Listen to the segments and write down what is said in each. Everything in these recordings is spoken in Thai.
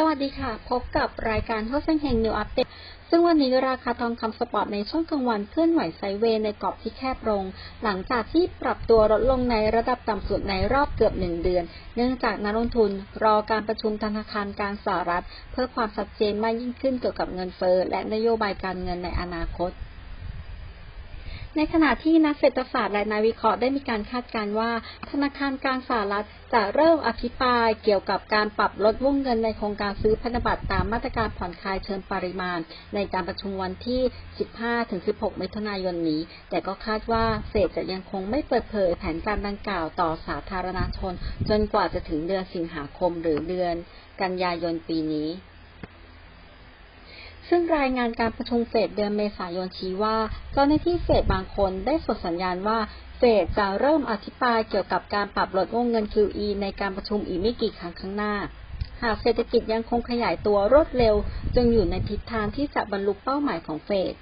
สวัสดีค่ะ พบกับรายการข้อเส้นแห่งนิวอัปเดตซึ่งวันนี้ราคาทองคำสปอร์ตในช่วงกลางวันเคลื่อนไหวไซเวย์ในกรอบที่แคบลง หลังจากที่ปรับตัวลดลงในระดับต่ำสุดในรอบเกือบหนึ่งเดือน เนื่องจากนักลงทุนรอการประชุมธนาคารกลางสหรัฐ เพื่อความชัดเจนมากยิ่งขึ้นเกี่ยวกับเงินเฟ้อและนโยบายการเงินในอนาคต ในขณะที่นักเศรษฐศาสตร์และนักวิเคราะห์ได้มีการคาดการณ์ว่า ธนาคารกลางสหรัฐจะเริ่มอภิปรายเกี่ยวกับการปรับลดวงเงินในโครงการซื้อพันธบัตรตามมาตรการผ่อนคลายเชิงปริมาณ ในการประชุมวันที่ 15-16 มิถุนายนนี้ แต่ก็คาดว่าเฟดจะยังคงไม่เปิดเผยแผนการดังกล่าวต่อสาธารณชน จนกว่าจะถึงเดือนสิงหาคมหรือเดือนกันยายนปีนี้ ซึ่งรายงานการประชุมเฟดเดือนเมษายนชี้ว่า เจ้าหน้าที่เฟดบางคนได้ส่งสัญญาณว่าเฟดจะเริ่มอธิบายเกี่ยวกับการปรับลดวงเงิน QE ในการประชุมอีกไม่กี่ครั้งข้างหน้า หากเศรษฐกิจยังคงขยายตัวรวดเร็ว จึงอยู่ในทิศทางที่จะบรรลุเป้าหมายของเฟด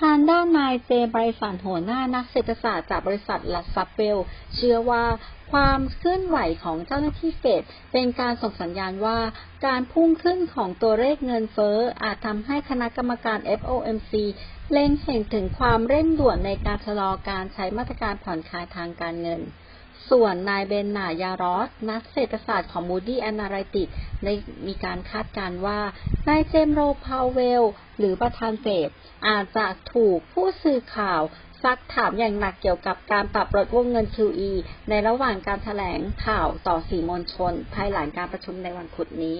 ทางด้านนายเจไบรสันหัวหน้านักเศรษฐศาสตร์จากบริษัทลัสซับเบลเชื่อว่าความเคลื่อนไหวของเจ้าหน้าที่เฟดเป็นการส่งสัญญาณว่าการพุ่งขึ้นของตัวเลขเงินเฟ้ออาจทำให้คณะกรรมการ FOMC เล็งเห็นถึงความเร่งด่วนในการชะลอการใช้มาตรการผ่อนคลายทางการเงิน ส่วนนายเบนนายารอส นักเศรษฐศาสตร์ของ Moody a n a l y t i c ได้มีการคาดการณ์ว่า นายเจมโรพาวเวล หรือประธานเฟดอาจจะถูกผู้สื่อข่าวซักถามอย่างหนักเกี่ยวกับการปรับลดวงเงิน QE ในระหว่างการถแถลงข่าวต่อสื่อมวลชน ภายหลังการประชุมในวันพุธนี้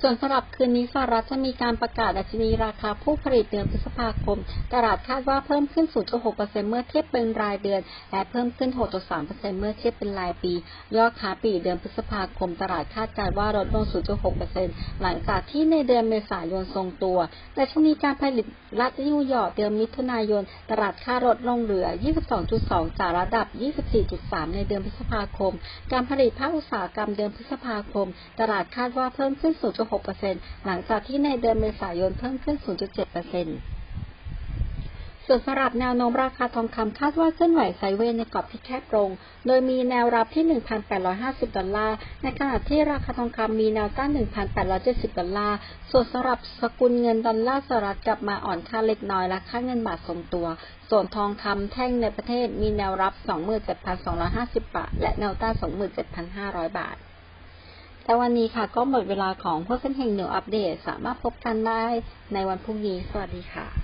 ส่วนสำหรับคืนนี้สหรัฐจะมีการประกาศดัชนีราคาผู้ผลิตเดือนพฤษภาคม ตลาดคาดว่าเพิ่มขึ้น 0.6%เมื่อเทียบเป็นรายเดือน และเพิ่มขึ้น 6.3%เมื่อเทียบเป็นรายปี ยอดค้าปีเดือนพฤษภาคม ตลาดคาดการว่าลดลง 0.6%หลังจากที่ในเดือนเมษายนทรงตัวดัชนีการผลิตรัฐนิวยอร์กเดือนมิถุนายน ตลาดค่าลดลงเหลือ 22.2 จากระดับ 24.3 ในเดือนพฤษภาคม การผลิตภาคอุตสาหกรรมเดือนพฤษภาคม ตลาดคาดว่าเพิ่มขึ้น 0.6 0.6%หลังจากที่ในเดือนเมษายนเพิ่มขึ้น 0.7%ส่วนสำหรับแนวโน้มราคาทองคำคาดว่าเคลื่อนไหวไซเวในกรอบที่แคบลง โดยมีแนวรับที่ 1,850 ดอลลาร์ ในขณะที่ราคาทองคำมีแนวต้าน 1,870 ดอลลาร์ ส่วนสำหรับสกุลเงินดอลลาร์สหรัฐกลับมาอ่อนค่าเล็กน้อยและค่าเงินบาททรงตัวส่วนทองคำแท่งในประเทศมีแนวรับ 27,250 บาท และแนวต้าน 27,500 บาท แต่วันนี้ค่ะก็หมดเวลาของพวกเส้นแห่งเหนืออัปเดต สามารถพบกันได้ในวันพรุ่งนี้ สวัสดีค่ะ